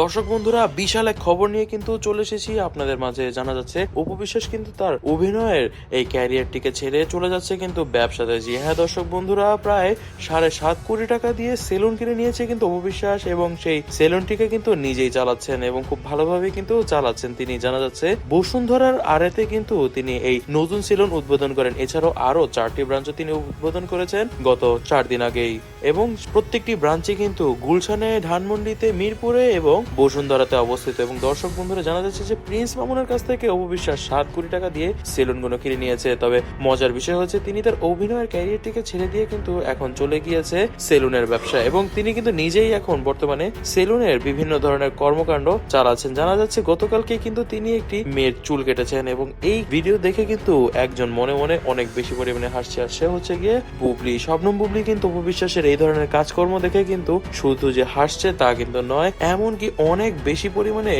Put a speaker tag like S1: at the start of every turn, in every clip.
S1: দর্শক বন্ধুরা, বিশাল এক খবর নিয়ে কিন্তু চলে এসেছি আপনাদের মাঝে। জানা যাচ্ছে, অপু বিশ্বাস কিন্তু তার অভিনয়ের এই ক্যারিয়ারটিকে ছেড়ে চলে যাচ্ছে কিন্তু ব্যবসাতে। জি হ্যাঁ দর্শক বন্ধুরা, প্রায় সাড়ে সাত কোটি টাকা দিয়ে সেলুন কিনে নিয়েছে কিন্তু অপু বিশ্বাস এবং সেই সেলুনটিকে কিন্তু নিজেই চালাচ্ছেন এবং খুব ভালোভাবে কিন্তু চালাচ্ছেন তিনি। জানা যাচ্ছে, বসুন্ধরার আড়েতে কিন্তু তিনি এই নতুন সেলুন উদ্বোধন করেন। এছাড়াও আরও চারটি ব্রাঞ্চও তিনি উদ্বোধন করেছেন। গত চার দিন আগেই। এবং প্রত্যেকটি ব্রাঞ্চে কিন্তু গুলশানে, ধানমন্ডিতে, মিরপুরে এবং বসুন্ধরাতে অবস্থিত। এবং দর্শক বন্ধুরা, জানা যাচ্ছে যে প্রিন্স মামুনের কাছ থেকে অপবিশ্বাস সাত কোটি টাকা দিয়ে সেলুনগুলো কিনে নিয়েছে। তবে মজার বিষয় হচ্ছে, তিনি তার অভিনয়ের ক্যারিয়ারটিকে ছেড়ে দিয়ে কিন্তু এখন চলে গিয়েছে সেলুনের ব্যবসা এবং তিনি কিন্তু নিজেই এখন বর্তমানে সেলুনের বিভিন্ন ধরনের কর্মকাণ্ড চালাচ্ছেন। জানা যাচ্ছে, গতকালকে কিন্তু তিনি একটি মেয়ের চুল কেটেছেন এবং এই ভিডিও দেখে কিন্তু একজন মনে মনে অনেক বেশি পরিমাণে হাসছে। আর সে হচ্ছে গিয়ে বুবলি। শবনম বুবলি কিন্তু উপবিশ্বাসের এই ধরনের কাজকর্ম দেখে কিন্তু শুধু যে হাসছে তা কিন্তু নয়, এমনকি অনেক বেশি পরিমাণে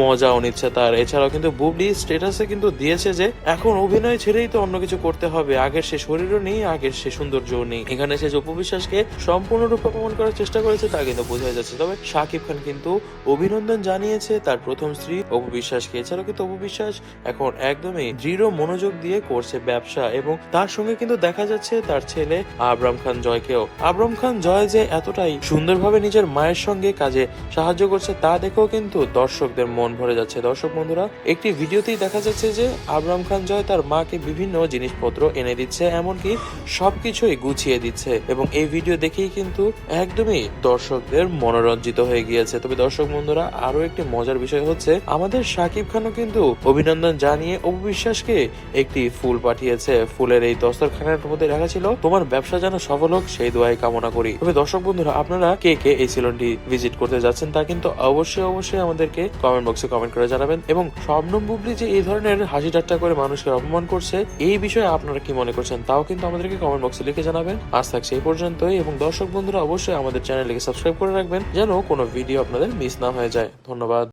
S1: মজাও নিচ্ছে তার। এছাড়াও কিন্তু বুবলি স্টেটাসে কিন্তু দিয়েছে যে এখন অভিনয় ছেড়েই তো অন্য কিছু করতে হবে। আগের সে শরীরও নেই, আগের সে সৌন্দর্যও নেই। এখানে সে যে উপবিশ্বাসকে সম্পূর্ণরূপে প্রমাণ করার চেষ্টা করেছে তা কিন্তু বোঝা যাচ্ছে। তবে শাকিব খান কিন্তু অভিনন্দন জানিয়েছে তার প্রথম স্ত্রী অপু বিশ্বাসকে এছাড়াও কিন্তু অপু বিশ্বাস এখন একদমই দৃঢ় মনোযোগ দিয়ে করছে ব্যবসা এবং তার সঙ্গে কিন্তু দেখা যাচ্ছে তার ছেলে আবরাম খান জয়কেও। আবরাম খান জয় যে এতটাই সুন্দরভাবে নিজের মায়ের সঙ্গে কাজে সাহায্য করছে তা দেখেও কিন্তু দর্শকদের মন ভরে যাচ্ছে। দর্শক বন্ধুরা, একটি ভিডিওতেই দেখা যাচ্ছে যে আবরাম খান জয় তার মাকে বিভিন্ন জিনিসপত্র এনে দিচ্ছে, এমনকি সবকিছুই গুছিয়ে দিচ্ছে এবং এই ভিডিও দেখেই কিন্তু একদমই দর্শকদের মনোরঞ্জিত হয়ে গিয়েছে। তবে দর্শক বন্ধুরা আরও একটি মজার বিষয় হচ্ছে, আমাদের সাকিব খানও কিন্তু অভিনন্দন জানিয়ে অবিশ্বাসকে একটি ফুল পাঠিয়েছে। ফুলের এই দস্তরখানার মধ্যে রাখা ছিল, তোমার ব্যবসা যেন সফল হোক, সেই দোয়াই কামনা করি। তবে দর্শক বন্ধুরা, আপনারা কে কে এই সেলুনটি ভিজিট করতে যাচ্ছেন তা কিন্তু অবশ্যই অবশ্যই আমাদেরকে কমেন্ট বক্সে কমেন্ট করে জানাবেন এবং শবনম বুবলি যে এই ধরনের হাসি ঠাট্টা করে মানুষকে অপমান করছে, এই বিষয়ে আপনারা কি মনে করছেন তাও কিন্তু আমাদেরকে কমেন্ট বক্সে লিখে জানাবেন। আজ থাকছে এই পর্যন্তই এবং দর্শক বন্ধুরা, অবশ্যই আমাদের চ্যানেলকে সাবস্ক্রাইব করে রাখবেন যেন কোনো ভিডিও আপনাদের মিস না হয়ে যায়। ধন্যবাদ।